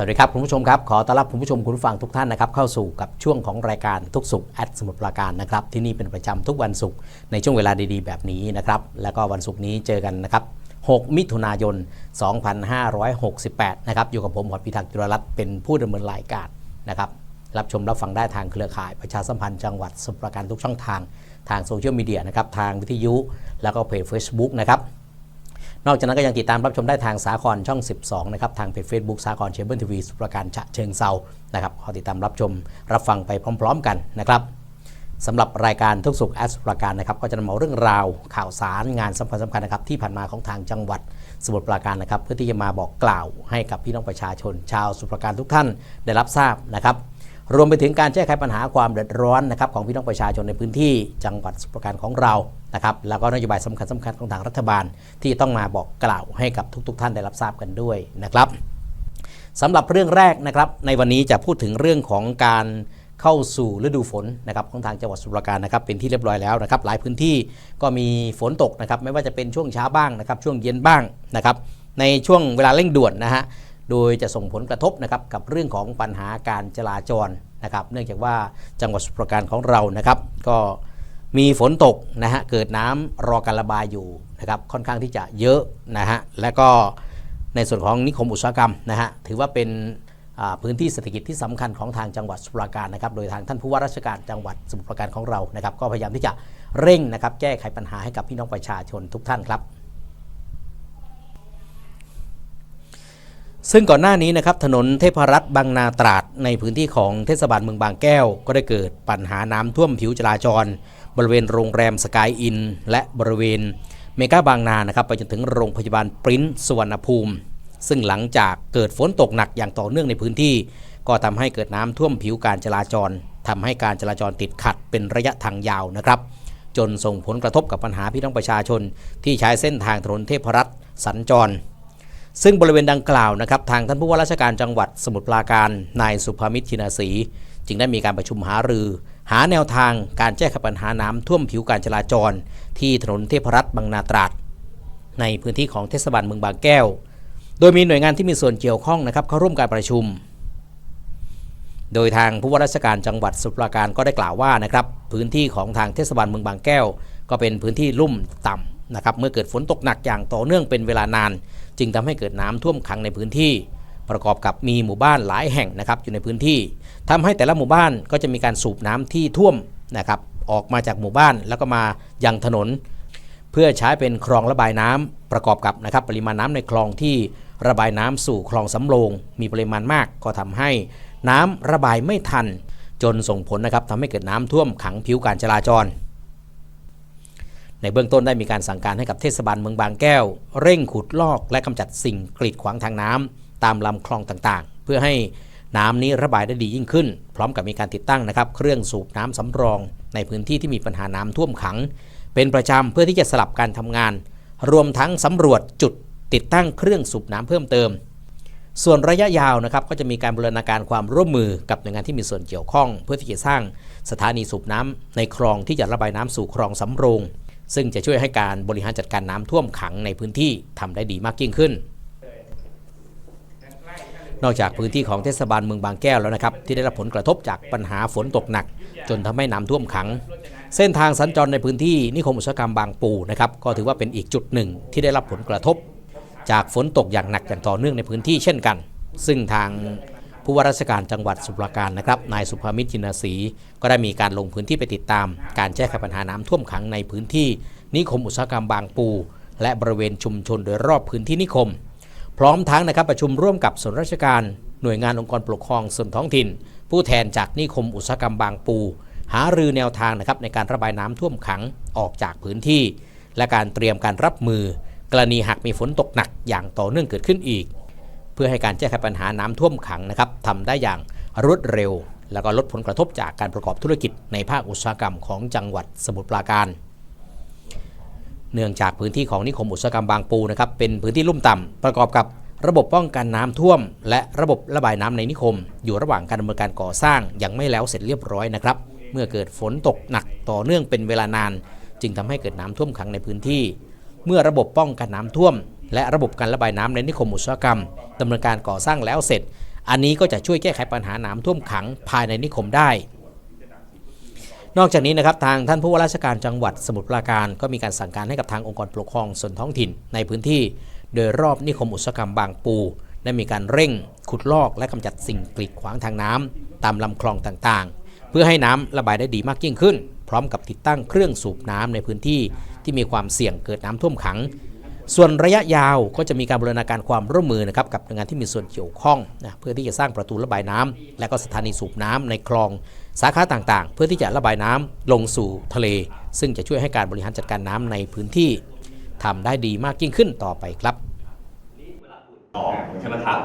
สวัสดีครับคุณผู้ชมครับ ขอต้อนรับคุณผู้ชมคุณผู้ฟังทุกท่านนะครับเข้าสู่กับช่วงของรายการทุกสุขแอดสมุทรปราการนะครับที่นี่เป็นประจำทุกวันศุกร์ในช่วงเวลาดีๆ แบบนี้นะครับแล้วก็วันศุกร์นี้เจอกันนะครับ 6 มิถุนายน 2568 นะครับอยู่กับผมหอดพิทักษ์จุลรัตน์เป็นผู้ดำเนินรายการนะครับรับชมรับฟังได้ทางเครือข่ายประชาสัมพันธ์จังหวัดสมุทรปราการทุกช่องทางทางโซเชียลมีเดียนะครับทางวิทยุแล้วก็เพจ Facebook นะครับ นอกจากนั้นก็ยังติดตามรับชมได้ทางสาครช่อง 12 นะครับ ทางเพจ Facebook สาครเชเบิลทีวีสุประการฉะเชิงเซานะครับขอติดตามรับชมรับฟังไปพร้อม ๆ กันนะครับสำหรับรายการทุกสุขแอสประการนะครับ ก็จะนำเอาเรื่องราวข่าวสารงานสำคัญสำคัญนะครับที่ผ่านมาของทางจังหวัดสมุทรปราการนะครับ เพื่อที่จะมาบอกกล่าวให้กับพี่น้องประชาชน ชาวสมุทรปราการทุกท่านได้รับทราบนะครับ รวมไปถึงการแก้ไขปัญหาความเดือดร้อนนะครับของพี่น้องประชาชนในพื้นที่จังหวัดสมุทรปราการของเรานะครับแล้วก็นโยบายสำคัญสคัญของทางรัฐบาล ที่ต้องมาบอกกล่าวให้กับทุก ๆ ท่านได้รับทราบกันด้วยนะครับสำหรับเรื่องแรกนะครับในวันนี้จะพูดถึงเรื่องของการเข้าสู่ฤดูฝนนะครับของทางจังหวัดสุรราการนะครับเป็นที่เรียบร้อยแล้วนะครับหลายพื้นที่ก็มีฝนตกนะครับไม่ว่าจะเป็นช่วงเช้าบ้างนะครับช่วงเย็นบ้างนะครับในช่วงเวลาเร่งด่วนนะฮะ โดยจะส่งผลกระทบนะครับกับเรื่องของปัญหาการจราจรนะครับ เนื่องจากว่าจังหวัดสุพรปราการของเรานะครับ ก็มีฝนตกนะฮะเกิดน้ำรอการระบายอยู่นะครับค่อนข้างที่จะเยอะนะฮะและก็ในส่วนของนิคมอุตสาหกรรมนะฮะถือว่าเป็นพื้นที่เศรษฐกิจที่สำคัญของทางจังหวัดสมุพรปราการนะครับ โดยทางท่านผู้ว่าราชการจังหวัดสมุพรปราการของเรานะครับ ก็พยายามที่จะเร่งนะครับแก้ไขปัญหาให้กับพี่น้องประชาชนทุกท่านครับ ซึ่งก่อนหน้านี้นะครับถนนเทพรัตน์บางนาตราดในพื้นที่ของเทศบาลเมืองบางแก้ว ก็ได้เกิดปัญหาน้ำท่วมผิวจราจร บริเวณโรงแรมสกายอิน และบริเวณเมกาบางนานะครับไปจนถึงโรงพยาบาลปริ้นสุวรรณภูมิ ซึ่งหลังจากเกิดฝนตกหนักอย่างต่อเนื่องในพื้นที่ ก็ทำให้เกิดน้ำท่วมผิวการจราจรทำให้การจราจรติดขัดเป็นระยะทางยาวนะครับ จนส่งผลกระทบกับปัญหาพี่น้องประชาชน ที่ใช้เส้นทางถนนเทพรัตน์สัญจร ซึ่งบริเวณดังกล่าวนะครับทางท่านผู้ว่าราชการจังหวัดสมุทรปราการนายสุภมิตรชินาศรีจึงได้มีการประชุมหารือ หาแนวทางการแก้ไขปัญหาน้ำท่วมผิวการจราจร ที่ถนนเทพรัตน์บางนาตราด ในพื้นที่ของเทศบาลเมืองบางแก้ว โดยมีหน่วยงานที่มีส่วนเกี่ยวข้องนะครับเข้าร่วมการประชุม โดยทางผู้ว่าราชการจังหวัดสมุทรปราการก็ได้กล่าวว่านะครับพื้นที่ของทางเทศบาลเมืองบางแก้ว ก็เป็นพื้นที่ลุ่มต่ำ นะครับเมื่อเกิดฝนตกหนักอย่างต่อเนื่องเป็นเวลานาน จึงทำให้เกิดน้ำท่วมขังในพื้นที่ ประกอบกับมีหมู่บ้านหลายแห่งนะครับอยู่ในพื้นที่ทำให้แต่ละหมู่บ้านก็จะมีการสูบน้ำที่ท่วมนะครับออกมาจากหมู่บ้านแล้วก็มายังถนน เพื่อใช้เป็นคลองระบายน้ำประกอบกับนะครับปริมาณน้ำในคลองที่ระบายน้ำสู่คลองสำโรงมีปริมาณมากก็ทำให้น้ำระบายไม่ทัน จนส่งผลนะครับทำให้เกิดน้ำท่วมขังผิวการจราจร ในเบื้องต้นได้มีการสั่งการให้กับเทศบาลเมืองบางแก้ว เร่งขุดลอกและกำจัดสิ่งกรีดขวางทางน้ำตามลำคลองต่างๆ เพื่อให้น้ำนี้ระบายได้ดียิ่งขึ้น พร้อมกับมีการติดตั้งนะครับ เครื่องสูบน้ำสำรอง ในพื้นที่ที่มีปัญหาน้ำท่วมขัง เป็นประจำเพื่อที่จะสลับการทำงาน รวมทั้งสำรวจจุดติดตั้งเครื่องสูบน้ำเพิ่มเติม ส่วนระยะยาวนะครับก็จะมีการบูรณาการความร่วมมือกับหน่วยงานที่มีส่วนเกี่ยวข้อง เพื่อที่จะสร้างสถานีสูบน้ำในคลองที่จะระบายน้ำสู่คลองสำโรง ซึ่งจะช่วยให้การบริหารจัดการน้ำท่วมขังในพื้นที่ทำได้ดีมากยิ่งขึ้น นอกจากพื้นที่ของเทศบาลเมืองบางแก้วแล้วนะครับ ที่ได้รับผลกระทบจากปัญหาฝนตกหนัก จนทำให้น้ำท่วมขัง เส้นทางสัญจรในพื้นที่นิคมอุตสาหกรรมบางปูนะครับก็ถือว่าเป็นอีกจุดหนึ่งที่ได้รับผลกระทบ จากฝนตกอย่างหนักอย่างต่อเนื่องในพื้นที่เช่นกัน ซึ่งทาง ผู้ว่าราชการจังหวัดสุพรราการนะครับนายสุภามิตรจินศรีก็ได้มีการลงพื้นที่ไปติดตาม การแก้ไขปัญหาน้ำท่วมขังในพื้นที่ นิคมอุตสาหกรรมบางปู และบริเวณชุมชนโดยรอบพื้นที่นิคม พร้อมทั้งนะครับประชุมร่วมกับส่วนราชการ หน่วยงานองค์กรปกครองส่วนท้องถิ่น ผู้แทนจากนิคมอุตสาหกรรมบางปู หารือแนวทางนะครับในการระบายน้ำท่วมขังออกจากพื้นที่ และการเตรียมการรับมือ กรณีหากมีฝนตกหนักอย่างต่อเนื่องเกิดขึ้นอีก พื่อให้การแก้ไขปัญหาน้ำท่วมขังนะครับทำได้อย่างรวดเร็ว แล้วก็ลดผลกระทบจากการประกอบธุรกิจในภาคอุตสาหกรรมของจังหวัดสมุทรปราการ เนื่องจากพื้นที่ของนิคมอุตสาหกรรมบางปูนะครับเป็นพื้นที่ลุ่มต่ำประกอบกับระบบป้องกันน้ำท่วม และระบบระบายน้ำในนิคม อยู่ระหว่างการดำเนินการก่อสร้างยังไม่แล้วเสร็จเรียบร้อยนะครับเมื่อเกิดฝนตกหนักต่อเนื่องเป็นเวลานาน จึงทำให้เกิดน้ำท่วมขังในพื้นที่ เมื่อระบบป้องกันน้ำท่วม และระบบการระบายน้ำในนิคมอุตสาหกรรมดำเนินการก่อสร้างแล้วเสร็จ อันนี้ก็จะช่วยแก้ไขปัญหาน้ำท่วมขังภายในนิคมได้ นอกจากนี้นะครับทางท่านผู้ว่าราชการจังหวัดสมุทรปราการก็มีการสั่งการให้กับทางองค์กรปกครองส่วนท้องถิ่นในพื้นที่ โดยรอบนิคมอุตสาหกรรมบางปูได้มีการเร่ง ขุดลอกและกำจัดสิ่งกีดขวางทางน้ำตามลำคลองต่างๆ เพื่อให้น้ำระบายได้ดีมากยิ่งขึ้น พร้อมกับติดตั้งเครื่องสูบน้ำในพื้นที่ที่มีความเสี่ยงเกิดน้ำท่วมขัง ส่วนระยะยาวก็จะมีการบูรณาการความร่วมมือนะครับกับหน่วยงานที่มีส่วนเกี่ยวข้องนะเพื่อที่จะสร้างประตูระบายน้ำและก็สถานีสูบน้ำในคลองสาขาต่างๆ เพื่อที่จะระบายน้ำลงสู่ทะเล ซึ่งจะช่วยให้การบริหารจัดการน้ำในพื้นที่ทำได้ดีมากยิ่งขึ้นต่อไปครับออกใช่ไหมครับ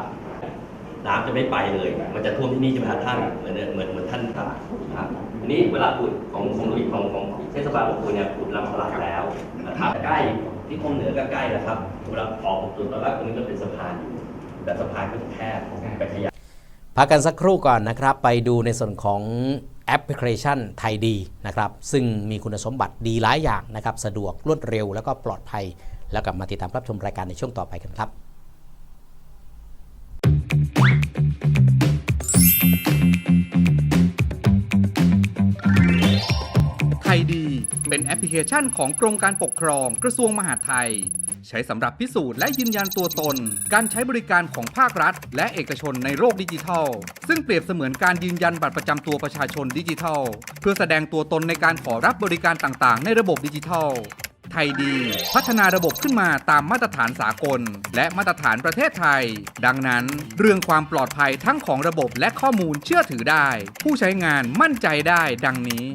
น้ำจะไม่ไปเลย มันจะท่วมที่นี่ใช่ไหมครับท่านเหมือนเหมือนเหมือนท่านตรัสครับทีนี้เวลาขุดของของลุยของของเทศบาลของคุณเนี่ยขุดลำสลักแล้วนะครับใกล้ ที่คงเหนือก็ใกล้นะครับเวลาออกจุดตอนแรกตรงนี้มันเป็นสะพานอยู่แต่สะพานก็จะแคบไปขยายพักกันสักครู่ก่อนนะครับ ไปดูในส่วนของแอปพลิเคชันไทยดีนะครับ ซึ่งมีคุณสมบัติดีหลายอย่างนะครับ สะดวกรวดเร็วแล้วก็ปลอดภัย แล้วกลับมาติดตามรับชมรายการในช่วงต่อไปกันครับ เป็นแอปพลิเคชันของกรมการปกครองกระทรวงมหาดไทย ใช้สำหรับพิสูจน์และยืนยันตัวตน การใช้บริการของภาครัฐ และเอกชนในโลกดิจิทัล ซึ่งเปรียบเสมือนการยืนยันบัตรประจำตัวประชาชนดิจิทัล เพื่อแสดงตัวตนในการขอรับบริการต่างๆ ในระบบดิจิทัล ไทยดี พัฒนาระบบขึ้นมาตามมาตรฐานสากล และมาตรฐานประเทศไทย ดังนั้น เรื่องความปลอดภัยทั้งของระบบและข้อมูลเชื่อถือได้ ผู้ใช้งานมั่นใจได้ดังนี้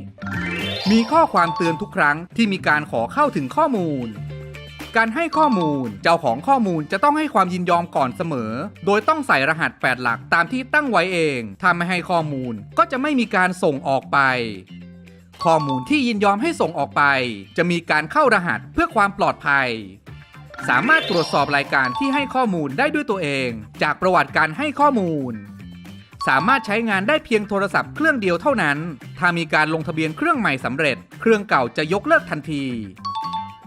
มีข้อความเตือนทุกครั้งที่มีการขอเข้าถึงข้อมูลการให้ข้อมูล เจ้าของข้อมูลจะต้องให้ความยินยอมก่อนเสมอ โดยต้องใส่รหัส 8 หลักตามที่ตั้งไว้เอง ถ้าไม่ให้ข้อมูลก็จะไม่มีการส่งออกไป ข้อมูลที่ยินยอมให้ส่งออกไป จะมีการเข้ารหัสเพื่อความปลอดภัย สามารถตรวจสอบรายการที่ให้ข้อมูลได้ด้วยตัวเอง จากประวัติการให้ข้อมูล สามารถใช้งานได้เพียงโทรศัพท์เครื่องเดียวเท่านั้น ถ้ามีการลงทะเบียนเครื่องใหม่สำเร็จ เครื่องเก่าจะยกเลิกทันที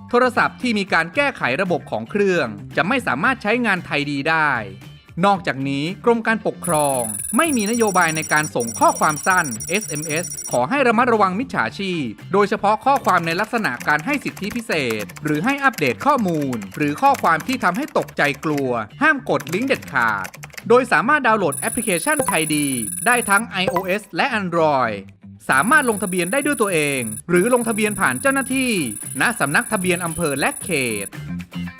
โทรศัพท์ที่มีการแก้ไขระบบของเครื่อง จะไม่สามารถใช้งานไทยดีได้ นอกจากนี้กรมการปกครอง ไม่มีนโยบายในการส่งข้อความสั้น SMS ขอให้ระมัดระวังมิจฉาชีพ โดยเฉพาะข้อความในลักษณะการให้สิทธิพิเศษ หรือให้อัปเดตข้อมูล หรือข้อความที่ทำให้ตกใจกลัว ห้ามกดลิงก์เด็ดขาด โดยสามารถดาวน์โหลดแอปพลิเคชันไทยดี ได้ทั้ง iOS และ Android สามารถลงทะเบียนได้ด้วยตัวเอง หรือลงทะเบียนผ่านเจ้าหน้าที่ ณสำนักทะเบียนอำเภอและเขต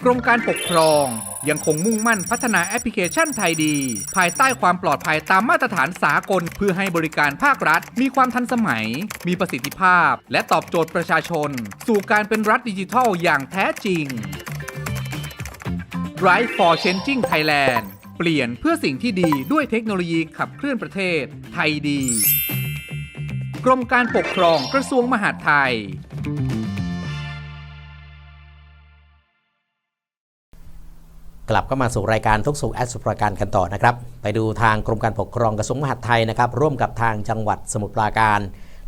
กรมการปกครองยังคงมุ่งมั่นพัฒนาแอปพลิเคชันไทยดี ภายใต้ความปลอดภัยตามมาตรฐานสากล เพื่อให้บริการภาครัฐ มีความทันสมัย มีประสิทธิภาพ และตอบโจทย์ประชาชน สู่การเป็นรัฐดิจิทัลอย่างแท้จริง Drive for Changing Thailand เปลี่ยนเพื่อสิ่งที่ดีด้วยเทคโนโลยีขับเคลื่อนประเทศ ไทยดี กรมการปกครองกระทรวงมหาดไทย กลับเข้ามาสู่รายการทุกสุขแอดสุประการกันต่อนะครับ ไปดูทางกรมการปกครองกระทรวงมหาดไทยนะครับ ร่วมกับทางจังหวัดสมุทรปราการ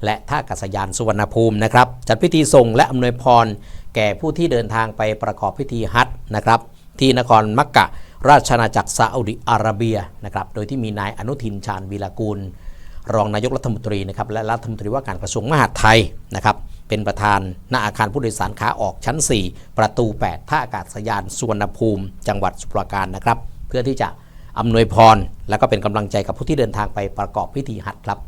และท่าอากาศยานสุวรรณภูมินะครับ จัดพิธีส่งและอำนวยพร แก่ผู้ที่เดินทางไปประกอบพิธีฮัจญ์นะครับ ที่นครมักกะ ราชอาณาจักรซาอุดิอาระเบียนะครับโดยที่มีนายอนุทินชาญวีรกูล รองนายกรัฐมนตรีนะครับและรัฐมนตรีว่าการกระทรวงมหาดไทยนะครับเป็นประธานหน้าอาคารผู้โดยสารขาออกชั้น 4 ประตู 8 ท่าอากาศยานสุวรรณภูมิ จังหวัดสุพรราการนะครับ เพื่อที่จะอำนวยพร และก็เป็นกำลังใจกับผู้ที่เดินทางไปประกอบพิธีฮัจญ์ครับ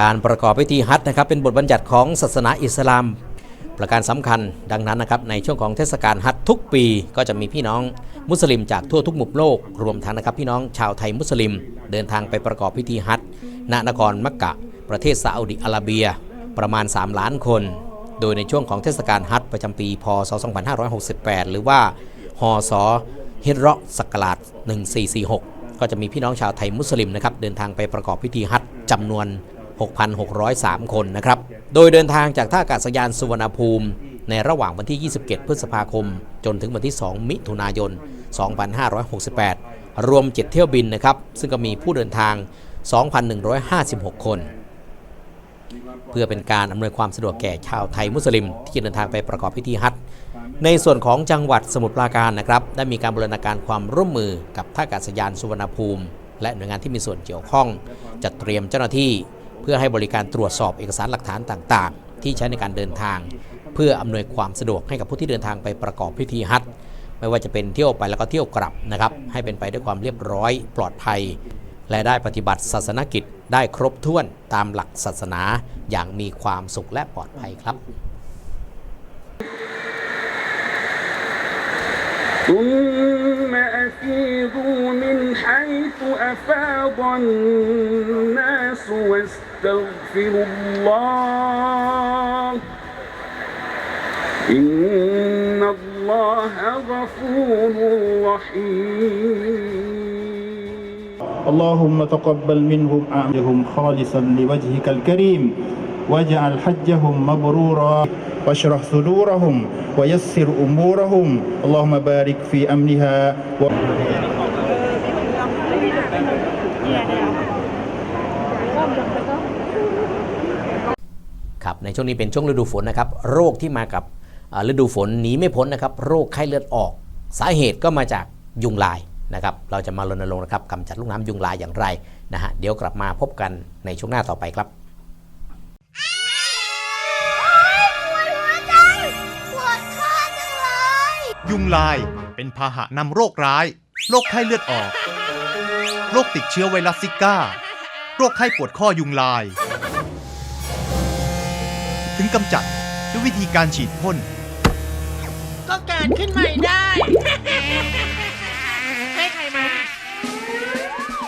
การประกอบพิธีฮัจญ์นะครับเป็นบทบัญญัติของศาสนาอิสลาม ประการสำคัญดังนั้นนะครับในช่วงของเทศกาลฮัจญ์ทุกปีก็จะมีพี่น้อง มุสลิมจากทั่วทุกมุมโลก รวมทั้งนะครับพี่น้องชาวไทยมุสลิม เดินทางไปประกอบพิธีฮัจญ์ณนครมักกะ ประเทศซาอุดิอาระเบีย ประมาณ 3 ล้านคน โดยในช่วงของเทศกาลฮัจญ์ประจำปีพศ 2568 หรือว่าฮศฮิรเราะห์ศักราช1446 ก็จะมีพี่น้องชาวไทยมุสลิมนะครับเดินทางไปประกอบพิธีฮัจญ์จำนวน 6,603 คนนะครับ โดยเดินทางจากท่าอากาศยานสุวรรณภูมิ ในระหว่างวันที่ 27 พฤษภาคม จนถึงวันที่ 2 มิถุนายน 2568 รวม 7 เที่ยวบินนะครับ ซึ่งก็มีผู้เดินทาง 2,156 คน เพื่อเป็นการอำนวยความสะดวกแก่ชาวไทยมุสลิม ที่จะเดินทางไปประกอบพิธีฮัจญ์ในส่วนของจังหวัดสมุทรปราการนะครับ ได้มีการบูรณาการความร่วมมือกับท่าอากาศยานสุวรรณภูมิ และหน่วยงานที่มีส่วนเกี่ยวข้อง จัดเตรียมเจ้าหน้าที่ เพื่อให้บริการตรวจสอบเอกสารหลักฐานต่าง ๆ ที่ใช้ในการเดินทาง เพื่ออำนวยความสะดวกให้กับผู้ที่เดินทางไปประกอบพิธีฮัจญ์ ไม่ว่าจะเป็นเที่ยวไปแล้วก็เที่ยวกลับนะครับ ให้เป็นไปด้วยความเรียบร้อยปลอดภัย และได้ปฏิบัติศาสนกิจได้ครบถ้วนตามหลักศาสนาอย่างมีความสุขและปลอดภัยครับ ثم أفيضوا من حيث أفاض الناس واستغفروا الله إن الله غفور رحيم اللهم تقبل منهم أعمالهم خالصا لوجهك الكريم واجعل حجهم مبرورا واشرح صدورهم ويسر أمورهم اللهم بارك في أمنها و... ครับในช่วงนี้เป็นช่วงฤดูฝนนะครับ โรคที่มากับอ่า ฤดูฝนหนีไม่พ้นนะครับโรคไข้เลือดออก สาเหตุก็มาจากยุงลายนะครับเราจะมารณรงค์นะครับกำจัดลูกน้ำยุงลายอย่างไรนะฮะเดี๋ยวกลับมาพบกันในช่วงหน้าต่อไปครับยุงลายเป็นพาหะนำโรคร้าย โรคไข้เลือดออก โรคติดเชื้อไวรัสซิก้า โรคไข้ปวดข้อยุงลาย ถึงกำจัดด้วยวิธีการฉีดพ่น ก็เกิดขึ้นใหม่ได้ ให้ใครมา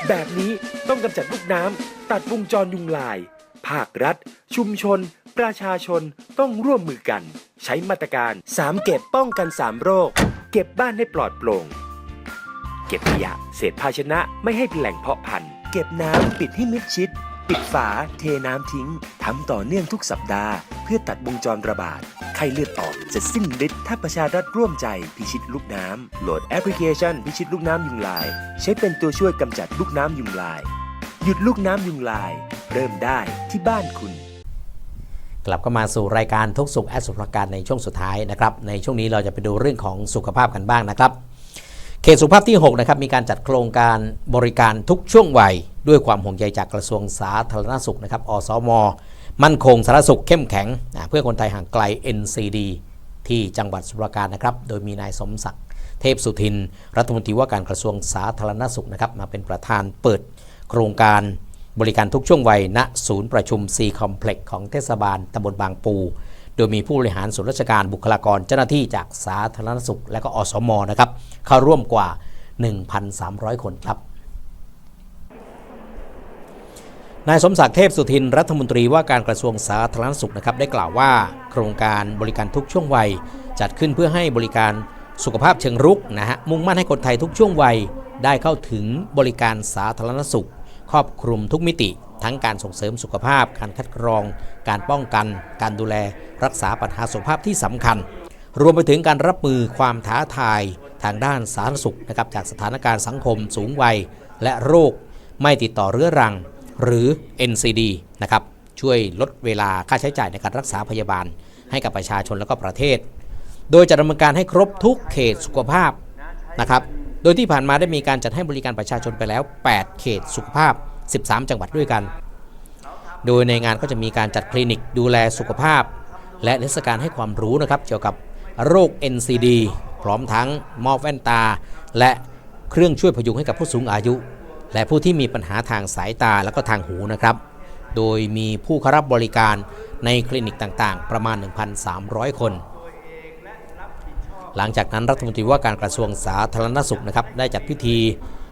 แบบนี้ต้องกำจัดลูกน้ำตัดวงจรยุงลาย ภาครัฐ ชุมชน ประชาชนต้องร่วมมือกัน ใช้มาตรการ 3 เก็บป้องกัน 3 โรค เก็บบ้านให้ปลอดโปร่ง เก็บขยะ เศษภาชนะไม่ให้เป็นแหล่งเพาะพันธุ์ เก็บน้ำปิดให้มิดชิด ปิดฝาเทน้ำทิ้งทำต่อเนื่องทุกสัปดาห์ เพื่อตัดวงจรระบาด ไข้เลือดออกจะสิ้นฤทธิ์ถ้าประชารัฐร่วมใจพิชิตลูกน้ำโหลดแอปพลิเคชันพิชิตลูกน้ำยุงลาย ใช้เป็นตัวช่วยกำจัดลูกน้ำยุงลาย หยุดลูกน้ำยุงลาย เริ่มได้ที่บ้านคุณ กลับเข้ามาสู่รายการทุกสุขแอดสุภการในช่วงสุดท้ายนะครับในช่วงนี้เราจะไปดูเรื่องของสุขภาพกันบ้างนะครับ เขตสุขภาพที่6นะครับมีการจัดโครงการบริการทุกช่วงวัย ด้วยความห่วงใยจากกระทรวงสาธารณสุขนะครับ อสม มั่นคงสาธารณสุขเข้มแข็ง เพื่อคนไทยห่างไกล NCD ที่จังหวัดสุรปราการนะครับ โดยมีนายสมศักดิ์เทพสุทิน รัฐมนตรีว่าการกระทรวงสาธารณสุขนะครับมาเป็นประธานเปิดโครงการบริการทุกช่วงวัยณศูนย์ประชุม C Complex ของเทศบาลตำบลบางปู โดยมีผู้บริหารส่วนราชการบุคลากรเจ้าหน้าที่จากสาธารณสุข และก็อสมนะครับเข้าร่วมกว่า 1,300 คนครับ นายสมศักดิ์เทพสุทินรัฐมนตรีว่าการกระทรวงสาธารณสุขนะครับได้กล่าวว่า โครงการบริการทุกช่วงวัย จัดขึ้นเพื่อให้บริการสุขภาพเชิงรุกนะฮะมุ่งมั่นให้คนไทยทุกช่วงวัย ได้เข้าถึงบริการสาธารณสุข ครอบคลุมทุกมิติ ทั้งการส่งเสริมสุขภาพ การคัดกรอง การป้องกัน การดูแลรักษาปัญหาสุขภาพที่สำคัญ รวมไปถึงการรับมือความท้าทายทางด้านสาธารณสุขนะครับจากสถานการณ์สังคม สูงวัย และโรค ไม่ติดต่อเรื้อรัง หรือ NCD นะครับช่วยลดเวลาค่าใช้จ่ายในการรักษาพยาบาล ให้กับประชาชนและก็ประเทศ โดยจะดำเนินการให้ครบทุกเขตสุขภาพนะครับโดยที่ผ่านมาได้มีการจัดให้บริการประชาชนไปแล้ว 8 เขตสุขภาพ 13 จังหวัดด้วยกัน โดยในงานก็จะมีการจัดคลินิกดูแลสุขภาพ และนิทรรศการให้ความรู้นะครับเกี่ยวกับโรค NCD พร้อมทั้งมอบแว่นตา และเครื่องช่วยพยุงให้กับผู้สูงอายุ และผู้ที่มีปัญหาทางสายตาและก็ทางหูนะครับ โดยมีผู้เข้ารับบริการในคลินิกต่างๆ ประมาณ 1,300 คน หลังจากนั้นรัฐมนตรีว่าการกระทรวงสาธารณสุขนะครับได้จัดพิธี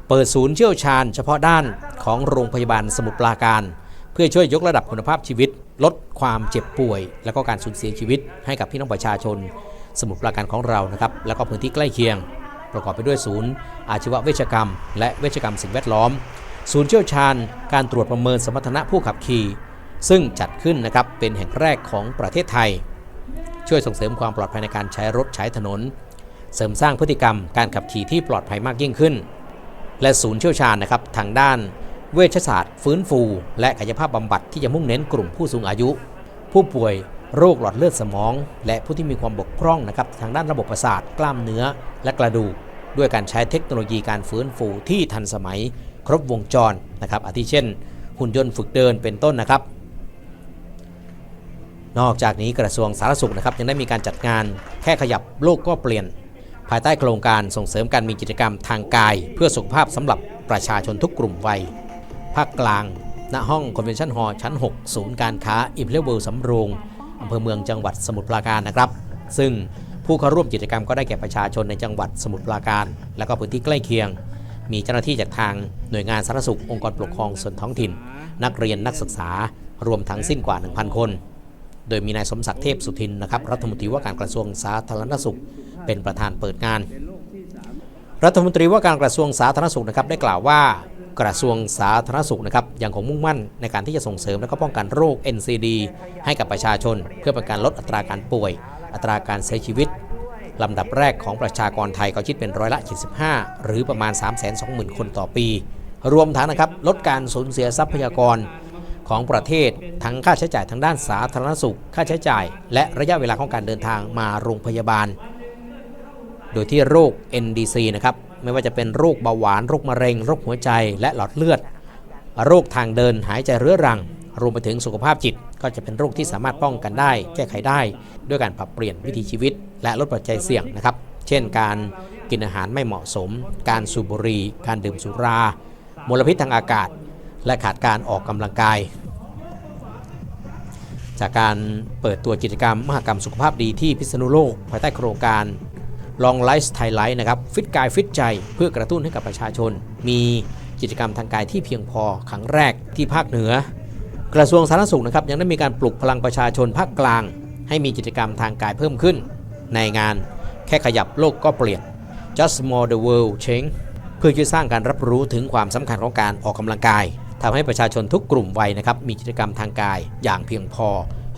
เปิดศูนย์เชี่ยวชาญเฉพาะด้านของโรงพยาบาลสมุทรปราการ เพื่อช่วยยกระดับคุณภาพชีวิต ลดความเจ็บป่วย และก็การสูญเสียชีวิตให้กับพี่น้องประชาชน สมุทรปราการของเรานะครับ แล้วก็พื้นที่ใกล้เคียง ประกอบไปด้วยศูนย์ อาชีวเวชกรรม และเวชกรรมสิ่งแวดล้อม ศูนย์เชี่ยวชาญ การตรวจประเมินสมรรถนะผู้ขับขี่ ซึ่งจัดขึ้นนะครับเป็นแห่งแรกของประเทศไทย ช่วยส่งเสริมความปลอดภัยในการใช้รถใช้ถนน เสริมสร้างพฤติกรรมการขับขี่ที่ปลอดภัยมากยิ่งขึ้น และศูนย์เชี่ยวชาญนะครับทางด้านเวชศาสตร์ ฟื้นฟู และกายภาพบำบัดที่จะมุ่งเน้นกลุ่มผู้สูงอายุ ผู้ป่วยโรคหลอดเลือดสมอง และผู้ที่มีความบกพร่องนะครับทางด้านระบบประสาทกล้ามเนื้อและกระดูก ด้วยการใช้เทคโนโลยีการฟื้นฟูที่ทันสมัยครบวงจรนะครับอาทิเช่น หุ่นยนต์ฝึกเดินเป็นต้นนะครับ นอกจากนี้กระทรวงสาธารณสุขนะครับยังได้มีการจัดงานแค่ขยับโลกก็เปลี่ยน ภายใต้โครงการส่งเสริมการมีกิจกรรมทางกาย เพื่อสุขภาพสำหรับประชาชนทุกกลุ่มวัยภาคกลาง ณห้องคอนเวนชั่นฮอลล์ชั้น 6 ศูนย์การค้าอิมเพลเวลสำโรงอำเภอเมืองจังหวัดสมุทรปราการนะครับ ซึ่ง ผู้เข้าร่วมกิจกรรมก็ได้แก่ประชาชนในจังหวัดสมุทรปราการ และก็พื้นที่ใกล้เคียง มีเจ้าหน้าที่จากทางหน่วยงานสาธารณสุของค์กรปกครองส่วนท้องถิ่น นักเรียนนักศึกษารวมทั้งสิ้นกว่า 1,000 คน โดยมีนายสมศักดิ์เทพสุทินนะครับรัฐมนตรีว่าการกระทรวงสาธารณสุข เป็นประธานเปิดงาน รัฐมนตรีว่าการกระทรวงสาธารณสุขนะครับได้กล่าวว่ากระทรวงสาธารณสุขนะครับยังคงมุ่งมั่นในการที่จะส่งเสริมและก็ป้องกันโรค NCD ให้กับประชาชน เพื่อเป็นการลดอัตราการป่วย อัตราการเสียชีวิตลำดับแรกของประชากรไทยก็คิดเป็นร้อยละ 75 หรือประมาณ 320,000 คนต่อปี รวมทั้งนะครับลดการสูญเสียทรัพยากรของประเทศทั้งค่าใช้จ่ายทางด้านสาธารณสุข ค่าใช้จ่าย และระยะเวลาของการเดินทางมาโรงพยาบาล โดยที่โรค NDC นะครับไม่ว่าจะเป็นโรคเบาหวานโรคมะเร็งโรคหัวใจและหลอดเลือด โรคทางเดินหายใจเรื้อรัง รวมไปถึงสุขภาพจิตก็จะเป็นโรคที่สามารถป้องกันได้ แก้ไขได้ ด้วยการปรับเปลี่ยนวิถีชีวิต และลดปัจจัยเสี่ยงนะครับ เช่น การกินอาหารไม่เหมาะสม การสูบบุหรี่การดื่มสุรามลพิษทางอากาศ และขาดการออกกำลังกาย จากการเปิดตัวกิจกรรมมหกรรมสุขภาพดีที่พิษณุโลกภายใต้โครงการ Long Life Thai Life นะครับฟิตกายฟิตใจเพื่อกระตุ้นให้กับประชาชน มีกิจกรรมทางกายที่เพียงพอครั้งแรกที่ภาคเหนือ กระทรวงสาธารณสุขนะครับยังได้มีการปลุกพลังประชาชนภาคกลาง ให้มีกิจกรรมทางกายเพิ่มขึ้น ในงานแค่ขยับโลกก็เปลี่ยน Just More the World Change เพื่อที่สร้างการรับรู้ถึงความสำคัญของการออกกำลังกายทำให้ประชาชนทุกกลุ่มวัยนะครับมีกิจกรรมทางกายอย่างเพียงพอ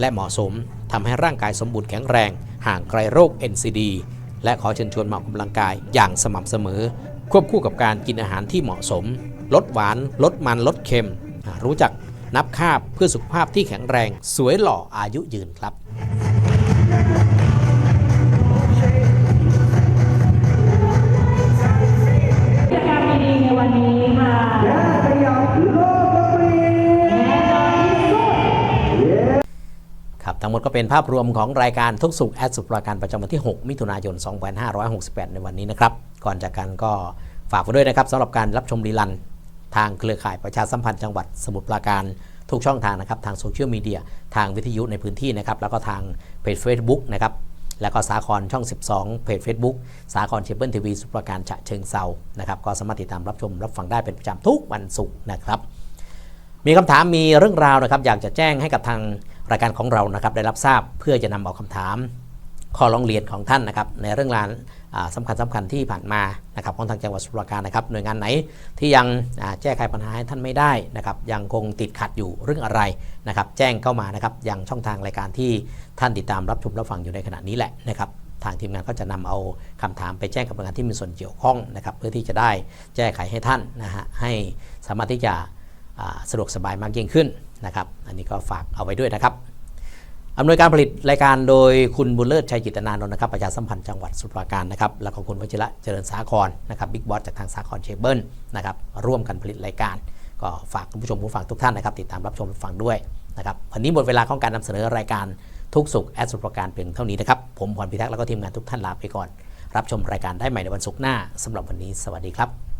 และเหมาะสมทำให้ร่างกายสมบูรณ์แข็งแรง ห่างไกลโรค NCD และขอเชิญชวนมาออกกำลังกายอย่างสม่ำเสมอ ควบคู่กับการกินอาหารที่เหมาะสม ลดหวาน ลดมันลดเค็ม รู้จัก นับคาบเพื่อสุขภาพที่แข็งแรง สวยหล่ออายุยืนครับกิจกรรมดีๆในวันนี้ค่ะครับทั้งหมดก็เป็นภาพรวมของรายการทุกสุขแอดสุขประการประจำวันที่ 6 มิถุนายน 2568 ในวันนี้นะครับ ก่อนจากกันก็ฝากไว้ด้วยนะครับสำหรับการรับชมรีลัน ทางเครือข่ายประชาสัมพันธ์จังหวัดสมุทรปราการทุกช่องทางนะครับทางโซเชียลมีเดียทางวิทยุในพื้นที่นะครับแล้วก็ทางเพจ Facebook นะครับแล้วก็สาครช่อง 12 เพจ Facebook สาครเชเบิลทีวีสุพรรณการฉะเชิงเซานะครับก็สามารถติดตามรับชมรับฟังได้เป็นประจำทุกวันศุกร์นะครับ มีคำถามมีเรื่องราวนะครับ อยากจะแจ้งให้กับทางรายการของเรานะครับได้รับทราบเพื่อจะนำเอาคำถาม ข้อร้องเรียนของท่านนะครับในเรื่องราวอ่าสำคัญสำคัญที่ผ่านมานะครับของทางจังหวัดสุราการนะครับหน่วยงานไหนที่ยังแก้ไขปัญหาให้ท่านไม่ได้นะครับยังคงติดขัดอยู่เรื่องอะไรนะครับแจ้งเข้ามานะครับยังช่องทางรายการที่ท่านติดตามรับชมรับฟังอยู่ในขณะนี้แหละนะครับทางทีมงานก็จะนำเอาคำถามไปแจ้งกับหน่วยงานที่มีส่วนเกี่ยวข้องนะครับเพื่อที่จะได้แก้ไขให้ท่านนะฮะให้สามารถที่จะสะดวกสบายมากยิ่งขึ้นนะครับอันนี้ก็ฝากเอาไว้ด้วยนะครับ อำนวยการผลิตรายการโดยคุณบุญเลิศชัยจิตนานนท์นะครับประชาสัมพันธ์จังหวัดสมุทรราการนะครับแล้วก็คุณวชิระเจริญสาครนะครับบิ๊กบอสจากทางสาครเชเบิลนะครับร่วมกันผลิตรายการ ก็ฝากคุณผู้ชมผู้ฟังทุกท่านนะครับติดตามรับชมฟังด้วยนะครับวันนี้หมดเวลาของการนำเสนอรายการทุกสุขแอดสมุทรราการเพียงเท่านี้นะครับผมพรพิทักษ์แล้วก็ทีมงานทุกท่านลาไปก่อน รับชมรายการได้ใหม่ในวันศุกร์หน้าสำหรับวันนี้สวัสดีครับ